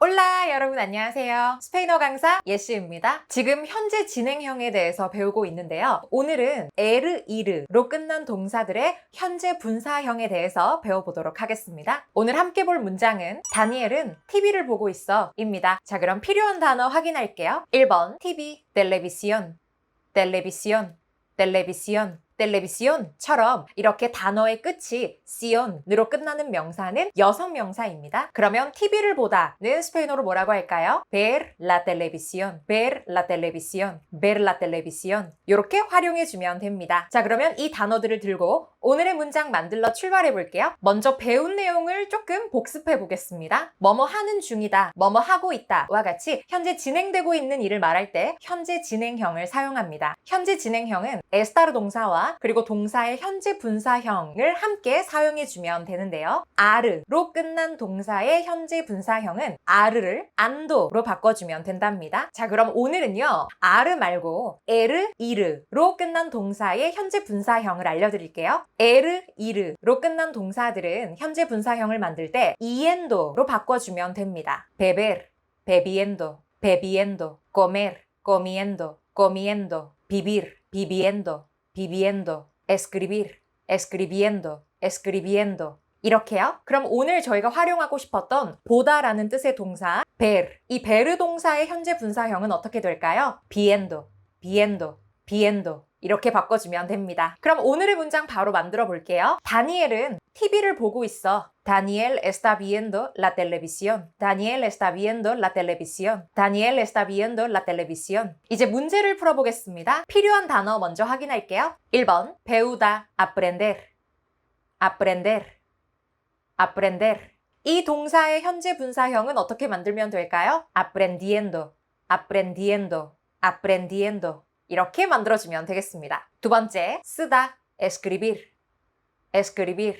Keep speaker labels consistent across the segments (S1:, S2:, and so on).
S1: 올라 여러분 안녕하세요. 스페인어 강사 예시입니다. 지금 현재 진행형에 대해서 배우고 있는데요. 오늘은 에르 이르로 끝난 동사들의 현재 분사형에 대해서 배워보도록 하겠습니다. 오늘 함께 볼 문장은 다니엘은 TV를 보고 있어 입니다. 자 그럼 필요한 단어 확인할게요. 1번 TV, 텔레비시온, 텔레비시온, 텔레비시온. 텔레비시온처럼 이렇게 단어의 끝이 시온으로 끝나는 명사는 여성 명사입니다. 그러면 TV를 보다는 스페인어로 뭐라고 할까요? ver la televisión, ver la televisión, ver la televisión 이렇게 활용해 주면 됩니다. 자 그러면 이 단어들을 들고 오늘의 문장 만들러 출발해 볼게요. 먼저 배운 내용을 조금 복습해 보겠습니다. 뭐뭐 하는 중이다, 뭐뭐 하고 있다와 같이 현재 진행되고 있는 일을 말할 때 현재 진행형을 사용합니다. 현재 진행형은 에스타르 동사와 그리고 동사의 현재 분사형을 함께 사용해 주면 되는데요. 아르로 끝난 동사의 현재 분사형은 아르를 안도로 바꿔주면 된답니다. 자, 그럼 오늘은요. 아르 말고 에르, 이르로 끝난 동사의 현재 분사형을 알려드릴게요. 에르, 이르로 끝난 동사들은 현재 분사형을 만들 때 이엔도로 바꿔주면 됩니다. beber, bebiendo, bebiendo, vivir, viviendo, viviendo, escribir, escribiendo, escribiendo. 이렇게요. 그럼 오늘 저희가 활용하고 싶었던 보다라는 뜻의 동사 ver. 이 베르 동사의 현재 분사형은 어떻게 될까요? viendo, viendo, viendo. 이렇게 바꿔주면 됩니다. 그럼 오늘의 문장 바로 만들어 볼게요. 다니엘은 TV를 보고 있어. Daniel está viendo la televisión. Daniel está viendo la televisión. Daniel está viendo la televisión. 이제 문제를 풀어보겠습니다. 필요한 단어 먼저 확인할게요. 1번 배우다 aprender. aprender. aprender. 이 동사의 현재 분사형은 어떻게 만들면 될까요? aprendiendo. aprendiendo. aprendiendo. 이렇게 만들어주면 되겠습니다. 두 번째, 쓰다, escribir, escribir,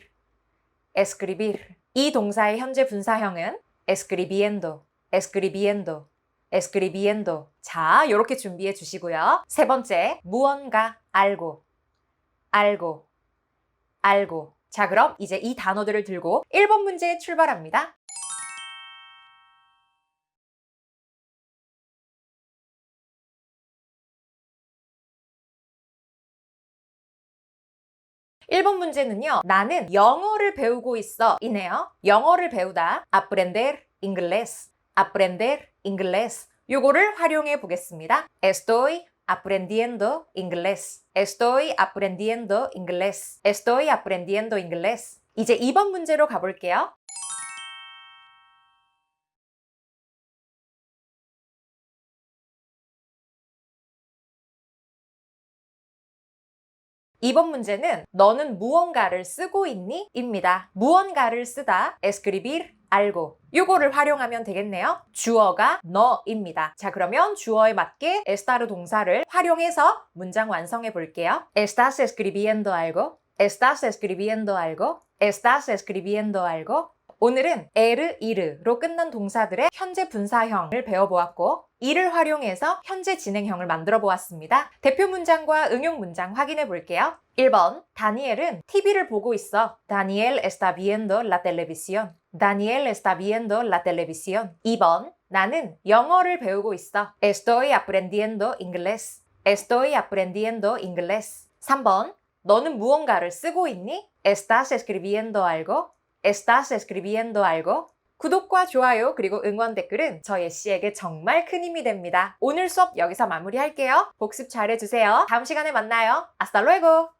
S1: escribir. 이 동사의 현재 분사형은 escribiendo, escribiendo, escribiendo. 자, 이렇게 준비해 주시고요. 세 번째, 무언가 알고, 알고, 알고. 자, 그럼 이제 이 단어들을 들고 1번 문제에 출발합니다. 1번 문제는요. 나는 영어를 배우고 있어. 이네요. 영어를 배우다. aprender inglés. aprender inglés. 요거를 활용해 보겠습니다. Estoy aprendiendo inglés. Estoy aprendiendo inglés. Estoy aprendiendo inglés. 이제 2번 문제로 가볼게요. 2번 문제는 너는 무언가를 쓰고 있니? 입니다. 무언가를 쓰다 escribir 알고 요거를 활용하면 되겠네요. 주어가 너입니다. 자 그러면 주어에 맞게 estar 동사를 활용해서 문장 완성해 볼게요. Estás escribiendo algo? Estás escribiendo algo? Estás escribiendo algo? 오늘은 에르, 이르로 끝난 동사들의 현재 분사형을 배워보았고 이를 활용해서 현재 진행형을 만들어 보았습니다. 대표 문장과 응용 문장 확인해 볼게요. 1번 다니엘은 TV를 보고 있어. Daniel está viendo la televisión. Daniel está viendo la televisión. 2번 나는 영어를 배우고 있어. Estoy aprendiendo inglés. Estoy aprendiendo inglés. 3번 너는 무언가를 쓰고 있니? ¿Estás escribiendo algo? ¿Estás escribiendo algo? 구독과 좋아요 그리고 응원 댓글은 저 예 씨에게 정말 큰 힘이 됩니다. 오늘 수업 여기서 마무리할게요. 복습 잘해주세요. 다음 시간에 만나요. Hasta luego!